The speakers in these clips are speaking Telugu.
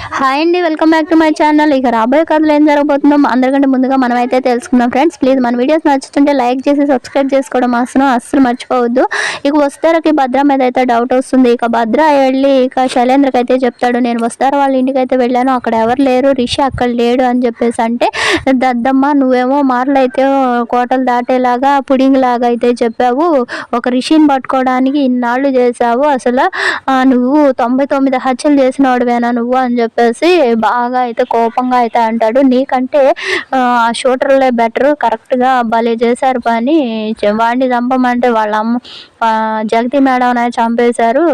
హాయ్ అండి welcome back to my channel ఇక రాబోయే కథలు ఏం జరగబోతుందో అందరికంటే ముందుగా మనం అయితే తెలుసుకుందాం ఫ్రెండ్స్ ప్లీజ్ మన వీడియోస్ నచ్చుతుంటే లైక్ చేసి సబ్స్క్రైబ్ చేసుకోవడం అసలు అస్సలు మర్చిపోవద్దు. ఇక వస్తారకి భద్ర మీద అయితే డౌట్ వస్తుంది. ఇక భద్ర వెళ్ళి ఇక శైలేంద్రకి అయితే చెప్తాడు నేను వస్తారు వాళ్ళ ఇంటికి అయితే వెళ్ళాను. అక్కడ ఎవరు లేరు. రిషి అక్కడ లేడు అని చెప్పేసి అంటే దద్దమ్మ నువ్వేమో మార్లు అయితే కోటలు దాటేలాగా పుడింగ్ లాగా అయితే చెప్పావు. ఒక రిషిని పట్టుకోవడానికి ఇన్నాళ్ళు చేసావు అసలు ఆ, నువ్వు తొంభై తొమ్మిది హత్యలు చేసిన వాడివేనా నువ్వు అని చెప్పేసి బాగా అయితే కోపంగా అయితే అంటాడు. నీకంటే ఆ షూటర్లే బెటర్. కరెక్ట్గా భలే చేశారు పని. వాడిని చంపమంటే వాళ్ళ అమ్మ జగతి మేడం చంపేశారు.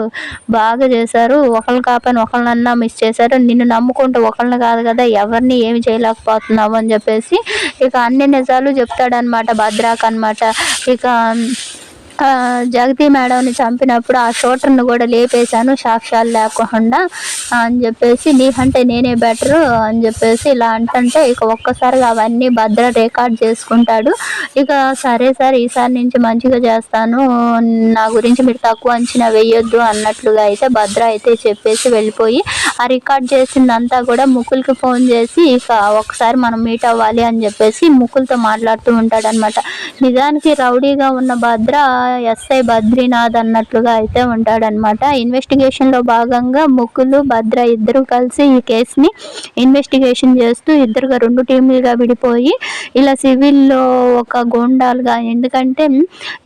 బాగా చేశారు. ఒకళ్ళు కాపని ఒకళ్ళన్నా మిస్ చేశారు. నిన్ను నమ్ముకుంటూ ఒకళ్ళని కాదు కదా ఎవరిని ఏమి చేయలేకపోతున్నావు అని చెప్పేసి ఇక అన్ని నిజాలు చెప్తాడనమాట భద్రాక్ అనమాట ఇక జగతి మేడంని చంపినప్పుడు ఆ షూటర్ని కూడా లేపేశాను సాక్ష్యాలు లేకుండా అని చెప్పేసి నీకంటే నేనే బెటర్ అని చెప్పేసి ఇలా అంటుంటే ఇక ఒక్కసారిగా అవన్నీ భద్ర రికార్డ్ చేసుకుంటాడు. ఇక సరే సార్ ఈసారి నుంచి మంచిగా చేస్తాను నా గురించి మీరు తక్కువ అంచనా వేయొద్దు అన్నట్లుగా అయితే భద్ర అయితే చెప్పేసి వెళ్ళిపోయి ఆ రికార్డ్ చేసిందంతా కూడా ముకుల్కి ఫోన్ చేసి ఇక ఒకసారి మనం మీట్ అవ్వాలి అని చెప్పేసి ముకుల్తో మాట్లాడుతూ ఉంటాడనమాట నిజానికి రౌడీగా ఉన్న భద్ర ఎస్ఐ బద్రీనాథ్ అన్నట్లుగా అయితే ఉంటాడనమాట ఇన్వెస్టిగేషన్లో భాగంగా ముకులు భద్ర ఇద్దరు కలిసి ఈ కేసుని ఇన్వెస్టిగేషన్ చేస్తూ ఇద్దరుగా రెండు టీములుగా విడిపోయి ఇలా సివిల్లో ఒక గోండాలుగా ఎందుకంటే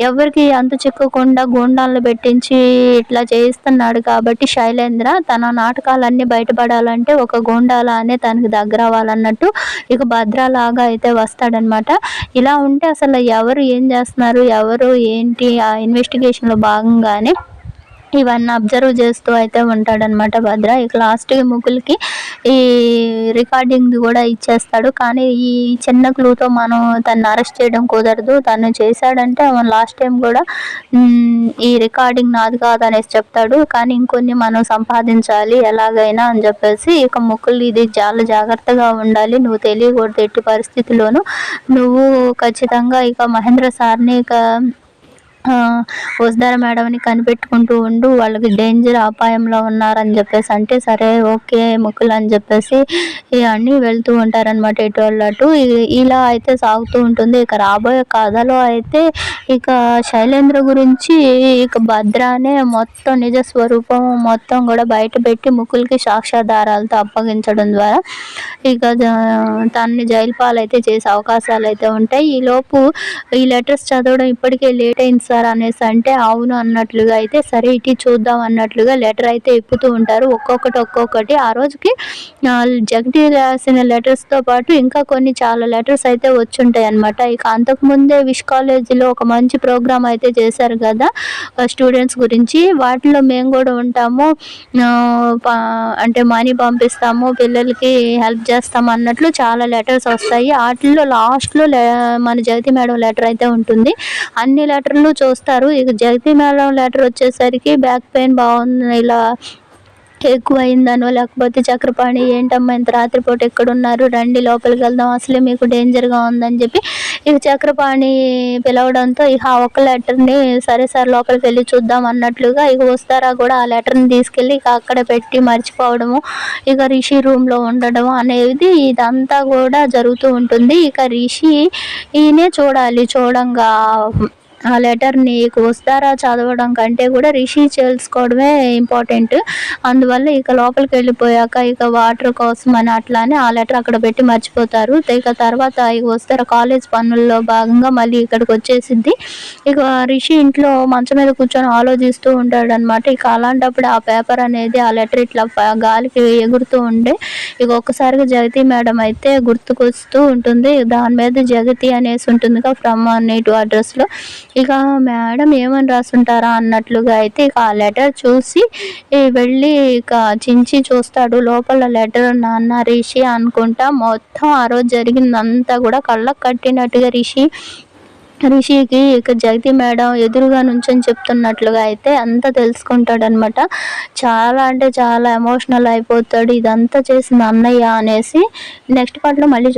ఎవరికి అంతు చిక్కకుండా గోండాలను పెట్టించి ఇట్లా చేయిస్తున్నాడు కాబట్టి శైలేంద్ర తన నాటకాలన్నీ బయటపడాలంటే ఒక గూండాలానే తనకి దగ్గర అవ్వాలన్నట్టు ఇక భద్ర లాగా అయితే వస్తాడనమాట ఇలా ఉంటే అసలు ఎవరు ఏం చేస్తున్నారు ఎవరు ఏంటి ఇన్వెస్టిగేషన్లో భాగంగానే ఇవన్నీ అబ్జర్వ్ చేస్తూ అయితే ఉంటాడనమాట భద్ర. ఇక లాస్ట్కి ముగ్గులకి ఈ రికార్డింగ్ కూడా ఇచ్చేస్తాడు. కానీ ఈ చిన్న క్లూతో మనం తను అరెస్ట్ చేయడం కుదరదు. తను చేశాడంటే లాస్ట్ టైం కూడా ఈ రికార్డింగ్ నాది కాదు అనేసి చెప్తాడు. కానీ ఇంకొన్ని మనం సంపాదించాలి ఎలాగైనా అని చెప్పేసి ఇక ముక్కులు ఇది చాలా జాగ్రత్తగా ఉండాలి. నువ్వు తెలియకూడదు ఎట్టి పరిస్థితిలోనూ. నువ్వు ఖచ్చితంగా ఇక మహేంద్ర సార్ని ఇక వసుధార మేడంని కనిపెట్టుకుంటూ ఉండు వాళ్ళకి డేంజర్ అపాయంలో ఉన్నారని చెప్పేసి అంటే సరే ఓకే ముక్కులు అని చెప్పేసి అన్నీ వెళ్తూ ఉంటారనమాట ఎటు అటు. ఇలా అయితే సాగుతూ ఉంటుంది. ఇక రాబోయే కథలో అయితే ఇక శైలేంద్ర గురించి ఇక భద్రానే మొత్తం నిజ స్వరూపం మొత్తం కూడా బయట పెట్టి ముక్కులకి సాక్ష్యాధారాలతో అప్పగించడం ద్వారా ఇక తనని జైలు పాలైతే చేసే అవకాశాలు అయితే ఉంటాయి. ఈ లోపు ఈ లెటర్స్ చదవడం ఇప్పటికే లేట్ అయింది సార్ అనేసి అంటే అవును అన్నట్లుగా అయితే సరే ఇటు చూద్దాం అన్నట్లుగా లెటర్ అయితే ఇప్పుతూ ఉంటారు. ఒక్కొక్కటి ఒక్కొక్కటి. ఆ రోజుకి ఆ, రాసిన లెటర్స్తో పాటు ఇంకా కొన్ని చాలా లెటర్స్ అయితే వచ్చుంటాయి అనమాట ఇక అంతకుముందే విష్ కాలేజీలో ఒక మంచి ప్రోగ్రామ్ అయితే చేశారు కదా స్టూడెంట్స్ గురించి. వాటిలో మేము కూడా ఉంటాము. ప- అంటే మనీ పంపిస్తాము పిల్లలకి హెల్ప్ చేస్తాము అన్నట్లు చాలా లెటర్స్ వస్తాయి. వాటిల్లో లాస్ట్లో మన జగతి మేడం లెటర్ అయితే ఉంటుంది. అన్ని లెటర్లు చూస్తారు. ఇక జగతి మేడం లెటర్ వచ్చేసరికి బ్యాక్ పెయిన్ బాగుంది ఇలా ఎక్కువైందనో లేకపోతే చక్రపాణి ఏంటమ్మా ఇంత రాత్రిపూట ఎక్కడున్నారు రండి లోపలికి వెళ్దాం అసలే మీకు డేంజర్గా ఉందని చెప్పి ఇక చక్రపాణి పిలవడంతో ఇక ఆ ఒక్క లెటర్ని సరే సార్ లోపలికి వెళ్ళి చూద్దాం అన్నట్లుగా ఇక వస్తారా కూడా ఆ లెటర్ని తీసుకెళ్ళి ఇక అక్కడ పెట్టి మర్చిపోవడము ఇక రిషి రూమ్లో ఉండడం అనేది ఇదంతా కూడా జరుగుతూ ఉంటుంది. ఇక రిషి ఈయనే చూడాలి చూడంగా ఆ లెటర్ని వస్తారా చదవడం కంటే కూడా రిషి చేసుకోవడమే ఇంపార్టెంట్. అందువల్ల ఇక లోపలికి వెళ్ళిపోయాక ఇక వాటర్ కోసం అని అట్లానే ఆ లెటర్ అక్కడ పెట్టి మర్చిపోతారు. ఇక తర్వాత ఇక వస్తారా కాలేజ్ పనుల్లో భాగంగా మళ్ళీ ఇక్కడికి వచ్చేసింది ఇక రిషి ఇంట్లో మంచం మీద కూర్చొని ఆలోచిస్తూ ఉంటాడు అనమాట ఇక అలాంటప్పుడు ఆ పేపర్ అనేది ఆ లెటర్ ఇట్లా గాలికి ఎగురుతూ ఉండే. ఇక ఒక్కసారిగా జగతి మేడం అయితే గుర్తుకొస్తూ ఉంటుంది. దాని మీద జగతి అనేసి ఉంటుంది ఫ్రమ్ అనేటు అడ్రస్లో ఇక మేడం ఏమని రాసుంటారా అన్నట్లుగా అయితే ఇక ఆ లెటర్ చూసి వెళ్ళి ఇక చించి చూస్తాడు లోపల లెటర్ నాన్న రిషి అనుకుంటా మొత్తం ఆ రోజు జరిగిందంతా కూడా కళ్ళకు కట్టినట్టుగా రిషి రిషికి ఇక జగతి మేడం ఎదురుగా నుంచొని చెప్తున్నట్లుగా అయితే అంతా తెలుసుకుంటాడు అనమాట చాలా అంటే చాలా ఎమోషనల్ అయిపోతాడు ఇదంతా చేసిన అన్నయ్య అనేసి నెక్స్ట్ పార్ట్లో మళ్ళీ